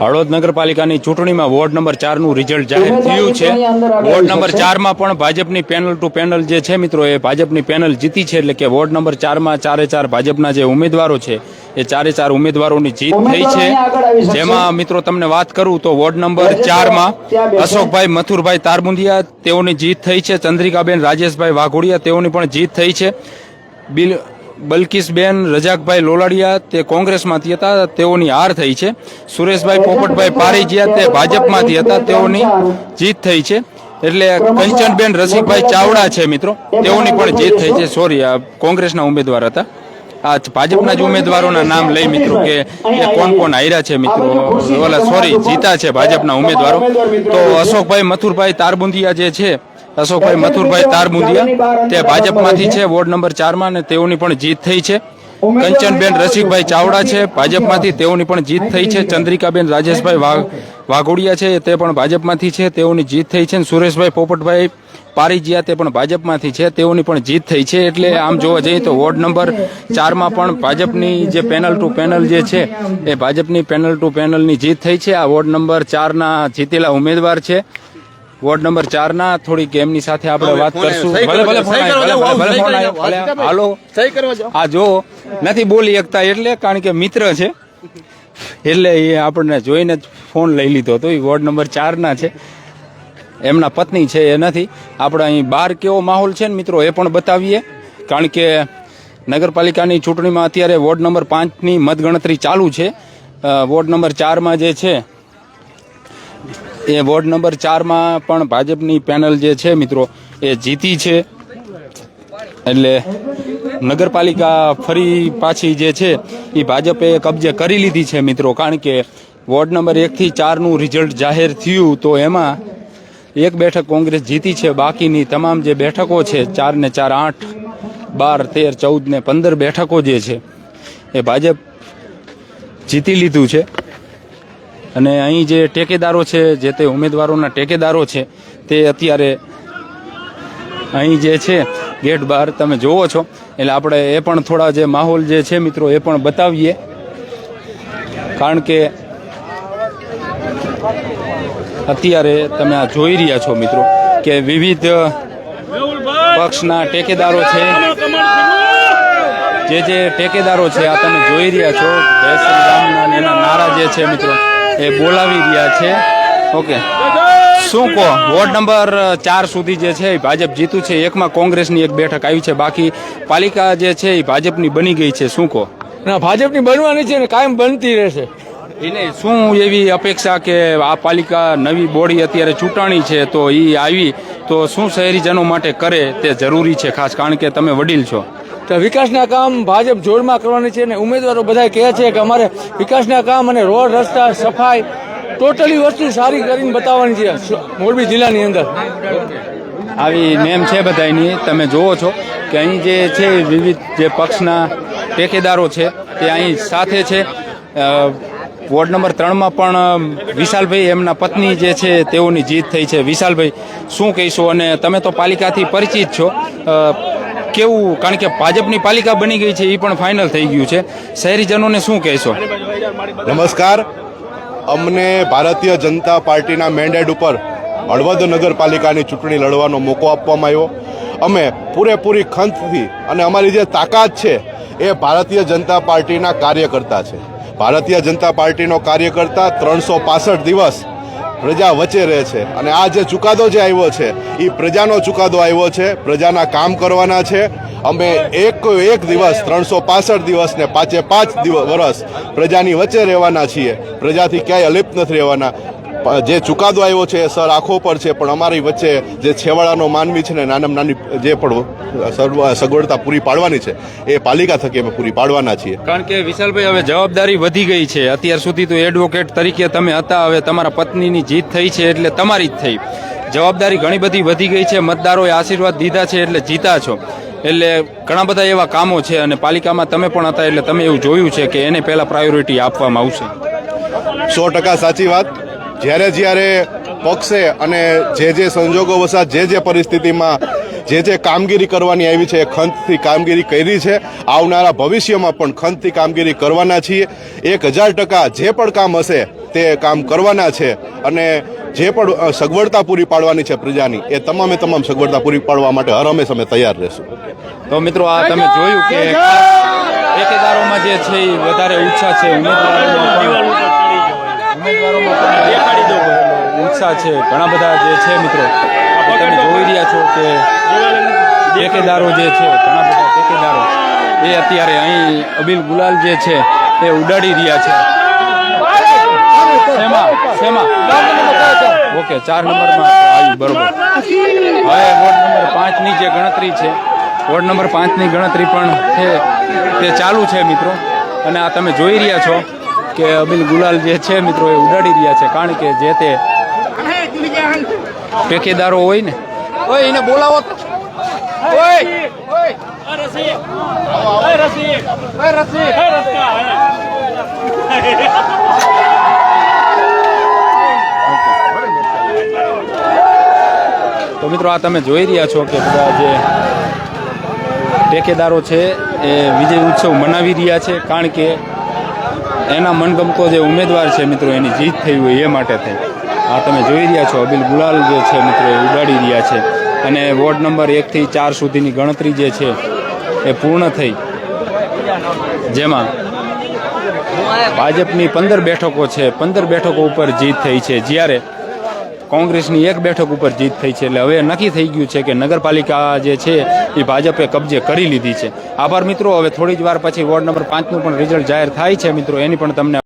હળવદ નગરપાલિકાની ચૂંટણીમાં ward number ચારનું result જાહેર થયું છે. વોર્ડ નંબર ચારમાં પણ ભાજપની પેનલ ટુ પેનલ જે છે મિત્રો એ ભાજપની પેનલ જીતી છે એટલે કે વોર્ડ નંબર ચારમાં ચારે ચાર ભાજપના જે ઉમેદવારો છે એ ચારે ચાર ઉમેદવારોની જીત થઈ છે. જેમાં મિત્રો તમને વાત કરું તો વોર્ડ નંબર ચારમાં અશોકભાઈ મથુરભાઈ તારબુંદિયા તેઓની જીત થઈ છે. ચંદ્રિકાબેન રાજેશભાઈ વાઘોડિયા તેઓની પણ જીત થઈ છે. બિલ બલકિસબેન રજાકભાઈ લોલાડિયા તે કોંગ્રેસમાંથી હતા, તેઓની હાર થઈ છે. સુરેશભાઈ, પોપટભાઈ પારીજીયા તે ભાજપમાંથી હતા, તેઓની જીત થઈ છે. એટલે કંચનબેન, રસિકભાઈ ચાવડા છે મિત્રો, તેઓની પણ જીત થઈ છે. સોરી આ કોંગ્રેસના ઉમેદવાર હતા. આ ભાજપના જ ઉમેદવારોના નામ લઈ મિત્રો કે એ કોણ કોણ હાર્યા છે મિત્રો. ઓલા સોરી જીતા છે ભાજપના ઉમેદવારો. તો અશોકભાઈ, મથુરભાઈ તારબુંદિયા જે છે અશોકભાઈ મથુરભાઈ તારબુંદિયા તે ભાજપમાંથી છે વોર્ડ નંબર ચારમાં ને તેઓની પણ જીત થઈ છે. કંચનબેન રસિકભાઈ ચાવડા છે ભાજપમાંથી તેઓની પણ જીત થઈ છે. ચંદ્રિકાબેન રાજેશભાઈ વાઘ વાઘોડિયા છે તે પણ ભાજપમાંથી છે તેઓની જીત થઈ છે. સુરેશભાઈ પોપટભાઈ પારીજીયા તે પણ ભાજપમાંથી છે તેઓની પણ જીત થઈ છે. એટલે આમ જોવા જઈએ તો વોર્ડ નંબર ચારમાં પણ ભાજપની જે પેનલ ટુ પેનલ જે છે એ ભાજપની પેનલ ટુ પેનલની જીત થઈ છે. આ વોર્ડ નંબર ચારના જીતેલા ઉમેદવાર છે. વોર્ડ નંબર ચાર ના થોડીક એમની સાથે આપણે વાત કરશું. ભલે ભલે ફોન હાલો. આ જો નથી બોલી શકતા એટલે કારણ કે મિત્ર છે. એટલે એ આપણને જોઈને જ ફોન લઈ લીધો હતો. એ વોર્ડ નંબર ચાર ના છે. એમના પત્ની છે એ નથી. આપણે અહીં બહાર કેવો માહોલ છે ને મિત્રો એ પણ બતાવીએ. કારણ કે નગરપાલિકાની ચૂંટણીમાં અત્યારે વોર્ડ નંબર પાંચની મતગણતરી ચાલુ છે. વોર્ડ નંબર ચારમાં જે છે એ વોર્ડ નંબર ચારમાં પણ ભાજપની પેનલ જે છે મિત્રો, એ જીતી છે. એટલે નગરપાલિકા ફરી પાછી જે છે એ ભાજપે કબજે કરી લીધી છે મિત્રો, કારણ કે વોર્ડ નંબર એકથી ચારનું રિઝલ્ટ જાહેર થયું, તો એમાં એક બેઠક કોંગ્રેસ જીતી છે, બાકીની તમામ જે બેઠકો છે, ચાર ને ચાર આઠ, બાર, તેર, ચૌદ ને પંદર બેઠકો જે છે, એ ભાજપ જીતી લીધું છે. અને અહીં જે ટેકેદારો છે, જે તે ઉમેદવારોના ટેકેદારો છે, તે અત્યારે અહીં જે છે, ગેટ બહાર તમે જોવો છો. એટલે આપણે એ પણ થોડા જે માહોલ જે છે મિત્રો, એ પણ બતાવીએ. કારણ કે અત્યારે તમે આ જોઈ રહ્યા છો મિત્રો, કે વિવિધ પક્ષના ટેકેદારો છે. જે જે ટેકેદારો છે, આ તમે જોઈ રહ્યા છો. જય રામના એના નારા જે છે મિત્રો. એ બોલાવી રહ્યા છે. ઓકે. શું કહો? વોર્ડ નંબર ચાર સુધી જે છે એ ભાજપ જીતું છે. એકમાં કોંગ્રેસની એક બેઠક આવી છે. બાકી પાલિકા જે છે એ ભાજપની બની ગઈ છે. શું કહો? ના ભાજપની બનવાની છે ને કાયમ બનતી રહેશે. એને શું એવી અપેક્ષા કે આ પાલિકા નવી બોડી અત્યારે ચૂંટણી છે તો એ આવી તો શું શહેરીજનો માટે કરે તે જરૂરી છે? ખાસ કારણ કે તમે વડીલ છો. વિકાસના કામ ભાજપ જોરમાં કરવાની છે અને ઉમેદવારો બધા કહે છે કે અમારે વિકાસના કામ અને રોડ, રસ્તા, સફાઈ ટોટલી વસ્તુ સારી કરીને બતાવવાની છે મોરબી જિલ્લાની અંદર. આવી નેમ છે બધાની તમે જુઓ છો કે અહીં જે છે, વિવિધ જે પક્ષના ટેકેદારો છે, તે અહીં સાથે છે. વોર્ડ નંબર ત્રણમાં પણ વિશાલભાઈ એમના પત્ની જે છે, તેઓની જીત થઈ છે. વિશાલભાઈ, શું કહીશું? અને તમે તો પાલિકાથી પરિચિત છો. કેવું? કારણ કે ભાજપની પાલિકા બની ગઈ છે, એ પણ ફાઇનલ થઈ ગયું છે. શહેરીજનોને શું કહેશો? નમસ્કાર. અમને ભારતીય જનતા પાર્ટીના મેન્ડેટ ઉપર હળવદ નગરપાલિકાની ચૂંટણી લડવાનો મોકો આપવામાં આવ્યો. અમે પૂરેપૂરી ખંતથી અને અમારી જે તાકાત છે, એ ભારતીય જનતા પાર્ટીના કાર્યકર્તા છે. ભારતીય જનતા પાર્ટીનો કાર્યકર્તા ત્રણસો દિવસ પ્રજા વચ્ચે રહે છે. અને આ જે ચુકાદો જે આવ્યો છે એ પ્રજાનો ચુકાદો આવ્યો છે. પ્રજાના કામ કરવાના છે. અમે એક એક દિવસ, ત્રણસો પાસઠ દિવસ ને પાંચે પાંચ દિવસ વર્ષ પ્રજાની વચ્ચે રહેવાના છીએ. પ્રજાથી ક્યાંય અલિપ્ત નથી રહેવાના. જે ચુકાદો આવ્યો છે સર આંખો પર છે પણ અમારી વચ્ચે જે છેવાડાનો માનવી છે ને નાનામાં નાની જે પણ સગવડતા પૂરી પાડવાની છે એ પાલિકા થકી અમે પૂરી પાડવાના છીએ. કારણ કે વિશાલભાઈ હવે જવાબદારી વધી ગઈ છે. અત્યાર સુધી તો એડવોકેટ તરીકે તમે હતા હવે તમારા પત્નીની જીત થઈ છે એટલે તમારી જ થઈ. જવાબદારી ઘણી બધી વધી ગઈ છે મતદારોએ આશીર્વાદ દીધા છે એટલે જીતા છો. એટલે ઘણા બધા એવા કામો છે અને પાલિકામાં તમે પણ હતા એટલે તમે એવું જોયું છે કે એને પહેલા પ્રાયોરિટી આપવામાં આવશે. સો ટકા સાચી વાત. જ્યારે જ્યારે પક્ષે અને જે જે સંજોગો વસાત જે જે પરિસ્થિતિમાં જે જે કામગીરી કરવાની આવી છે એ ખંતથી કામગીરી કરી છે આવનારા ભવિષ્યમાં પણ ખંતથી કામગીરી કરવાના છીએ એક હજાર ટકા જે પણ કામ હશે તે કામ કરવાના છે અને જે પણ સગવડતા પૂરી પાડવાની છે પ્રજાની એ તમામે તમામ સગવડતા પૂરી પાડવા માટે હર હંમેશ અમે તૈયાર રહેશું તો મિત્રો આ તમે જોયું કે ઠેકેદારોમાં જે છે એ વધારે ઉત્સાહ છે ઉમેદવારોમાં ઉત્સાહ છે, ઘણા બધા જે છે મિત્રો તમે જોઈ રહ્યા છો કે ઠેકેદારો જે છે, ઘણા બધા ઠેકેદારો એ અત્યારે અહીં અબિલ ગુલાલ જે છે, એ ઉડાડી રહ્યા છે. ઓકે, ચાર નંબરમાં આવ્યું, બરોબર. હવે વોર્ડ નંબર પાંચની જે ગણતરી છે, વોર્ડ નંબર પાંચની ગણતરી પણ છે, તે ચાલુ છે મિત્રો. અને આ તમે જોઈ રહ્યા છો કે અબિલ ગુલાલ જે છે મિત્રો, એ ઉડાડી રહ્યા છે. કારણ કે જે તે ટેકેદારો હોય ને. ઓય એને બોલાવો. ઓય તો મિત્રો આ તમે જોઈ રહ્યા છો કે બધા જે ટેકેદારો છે એ વિજય ઉત્સવ મનાવી રહ્યા છે. કારણ કે એના મનગમતો જે ઉમેદવાર છે મિત્રો એની જીત થઈ હોય એ માટે થઈ. આ તમે જોઈ રહ્યા છો. અબિલ ગુલાલ જે છે મિત્રો ઉડાડી રહ્યા છે. અને વોર્ડ નંબર એકથી ચાર સુધીની ગણતરી જે છે, એ પૂર્ણ થઈ. જેમાં ભાજપની પંદર બેઠકો છે. પંદર બેઠકો ઉપર જીત થઈ છે. જ્યારે કોંગ્રેસની એક બેઠક ઉપર જીત થઈ છે. એટલે હવે નક્કી થઈ ગયું છે કે નગરપાલિકા જે છે, એ ભાજપે કબજે કરી લીધી છે. આભાર મિત્રો. હવે થોડી જ વાર પછી વોર્ડ નંબર પાંચનું પણ રિઝલ્ટ જાહેર થાય છે મિત્રો. એની પણ તમને